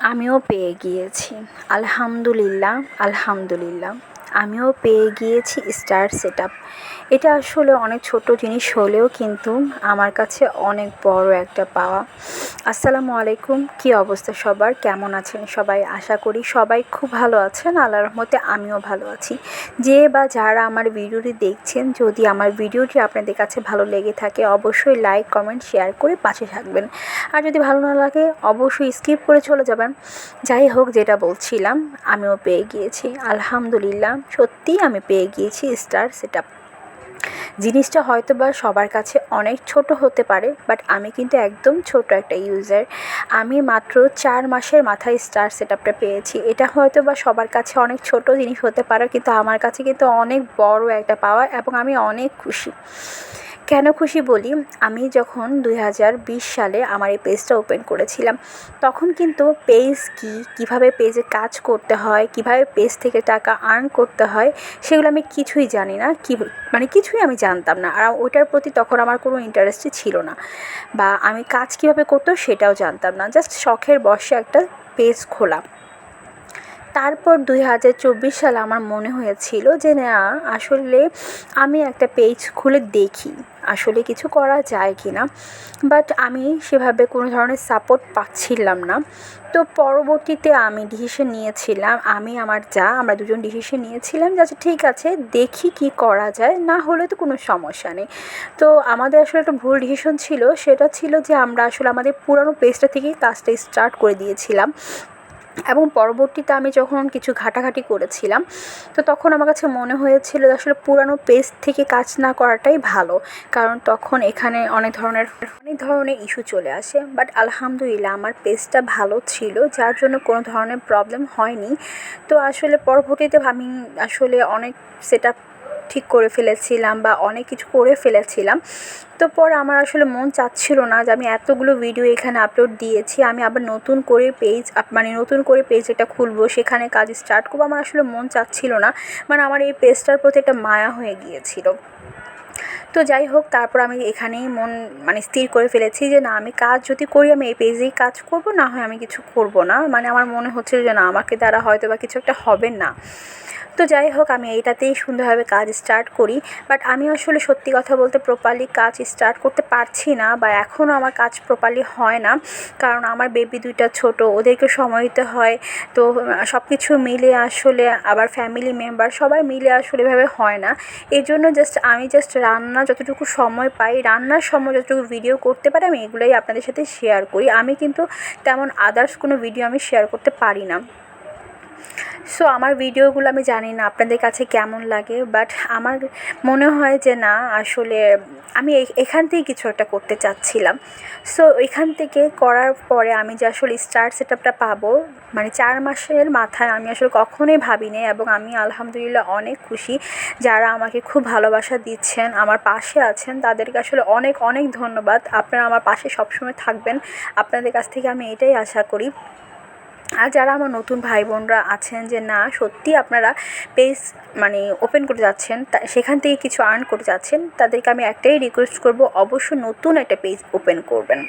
আমিও পেয়ে গিয়েছি। আলহামদুলিল্লাহ আলহামদুলিল্লাহ। আমিও পেয়ে গিয়েছি স্টার সেট আপ এটা আসলে অনেক ছোটো জিনিস হলেও কিন্তু আমার কাছে অনেক বড় একটা পাওয়া। আসসালামু আলাইকুম, কী অবস্থা সবার? কেমন আছেন সবাই? আশা করি সবাই খুব ভালো আছেন। আল্লাহর রহমতে আমিও ভালো আছি। যে বা যারা আমার ভিডিওটি দেখছেন, যদি আমার ভিডিওটি আপনাদের কাছে ভালো লেগে থাকে, অবশ্যই লাইক, কমেন্ট, শেয়ার করে পাশে থাকবেন। আর যদি ভালো না লাগে, অবশ্যই স্কিপ করে চলে যাবেন। যাই হোক, যেটা বলছিলাম, আমিও পেয়ে গিয়েছি। আলহামদুলিল্লাহ সত্যিই আমি পেয়ে গিয়েছি স্টার সেট জিনিসটা হয়তো বা সবার কাছে অনেক ছোট হতে পারে বাট আমি কিন্তু একদম ছোট একটা ইউজার আমি মাত্র চার মাসের মাথায় স্টার সেট আপটা পেয়েছি। এটা হয়তো বা সবার কাছে অনেক ছোট জিনিস হতে পারে, কিন্তু আমার কাছে কিন্তু অনেক বড় একটা পাওয়া এবং আমি অনেক খুশি। কেন খুশি বলি? আমি যখন দুই হাজার বিশ সালে আমার এই পেজটা ওপেন করেছিলাম, তখন কিন্তু পেজ কী, কীভাবে পেজে কাজ করতে হয়, কীভাবে পেজ থেকে টাকা আর্ন করতে হয়, সেগুলো আমি কিছুই জানি না। কী মানে কিছুই আমি জানতাম না। আর ওইটার প্রতি তখন আমার কোনো ইন্টারেস্টই ছিল না। বা আমি কাজ কীভাবে করতো সেটাও জানতাম না। জাস্ট শখের বসে একটা পেজ খোলা তারপর দুই হাজার চব্বিশ সালে আমার মনে হয়েছিল যে, না, আসলে আমি একটা পেজ খুলে দেখি, আসলে কিছু করা যায় কি না? বাট আমি সেভাবে কোনো ধরনের সাপোর্ট পাচ্ছিলাম না। তো পরবর্তীতে আমি ডিসিশন নিয়েছিলাম, আমি আমার যা, আমরা দুজন ডিসিশন নিয়েছিলাম যে আচ্ছা ঠিক আছে, দেখি কি করা যায়, না হলে তো কোনো সমস্যা নেই। তো আমাদের আসলে একটা ভুল ডিসিশন ছিল, সেটা ছিল যে, আমরা আসলে আমাদের পুরানো পেজটা থেকেই কাজটা স্টার্ট করে দিয়েছিলাম। এবং পরবর্তীতে আমি যখন কিছু ঘাটাঘাটি করেছিলাম, তো তখন আমার কাছে মনে হয়েছিল আসলে পুরানো পেজ থেকে কাজ না করাটাই ভালো। কারণ তখন এখানে অনেক ধরনের অনেক ধরনের ইস্যু চলে আসে। বাট আলহামদুলিল্লাহ আমার পেজটা ভালো ছিল, যার জন্য কোনো ধরনের প্রবলেম হয়নি। তো আসলে পরবর্তীতে আমি আসলে অনেক সেট ঠিক করে ফেলেছিলাম বা অনেক কিছু করে ফেলেছিলাম। তো পর আমার আসলে মন চাচ্ছিল না যে আমি এতগুলো ভিডিও এখানে আপলোড দিয়েছি, আমি আবার নতুন করে পেজ মানে নতুন করে পেজ এটা খুলবো, সেখানে কাজ স্টার্ট করব, আমার আসলে মন চাচ্ছিল না। মানে আমার এই পেজটার প্রতি একটা মায়া হয়ে গিয়েছিল। তো যাই হোক, তারপর আমি এখানেই মন মানে স্থির করে ফেলেছি যে না, আমি কাজ যদি করি, আমি এই পেজেই কাজ করব, না হয় আমি কিছু করব না। মানে আমার মনে হচ্ছে যে না, আমাকে দ্বারা হয়তো বা কিছু একটা হবে না। তো যাই হোক, আমি এইটাতেই সুন্দরভাবে কাজ স্টার্ট করি। বাট আমি আসলে সত্যি কথা বলতে প্রপারলি কাজ স্টার্ট করতে পারছি না বা এখনও আমার কাজ প্রপারলি হয় না। কারণ আমার বেবি দুইটা ছোট, ওদেরকে সময় দিতে হয়। তো সব কিছু মিলে আসলে আবার ফ্যামিলি মেম্বার সবাই মিলে আসলে এভাবে হয় না। এই জন্য জাস্ট আমি জাস্ট রান্না যতটুকু সময় পাই, রান্নার সময় যতটুকু ভিডিও করতে পারি, আমি এগুলোই আপনাদের সাথে শেয়ার করি। আমি কিন্তু তেমন আদার্স কোনো ভিডিও আমি শেয়ার করতে পারি না। সো আমার ভিডিওগুলো আমি জানি না আপনাদের কাছে কেমন লাগে বাট আমার মনে হয় যে না, আসলে আমি এখান থেকেই কিছু একটা করতে চাচ্ছিলাম। সো এখান থেকে করার পরে আমি যে আসলে স্টার সেট আপটা পাবো মানে চার মাসের মাথায় আমি আসলে কখনোই ভাবিনি এবং আমি আলহামদুলিল্লাহ অনেক খুশি। যারা আমাকে খুব ভালোবাসা দিচ্ছেন, আমার পাশে আছেন, তাদেরকে আসলে অনেক অনেক ধন্যবাদ। আপনারা আমার পাশে সবসময় থাকবেন। আপনাদের কাছ থেকে আমি এটাই আশা করি। আর যারা আমার নতুন ভাই বোনরা আছেন যে না, সত্যি আপনারা পেজ মানে ওপেন করে যাচ্ছেন, তা সেখান থেকে কিছু আর্ন করে যাচ্ছেন, তাদেরকে আমি একটাই রিকোয়েস্ট করব, অবশ্যই নতুন একটা পেজ ওপেন করবেন।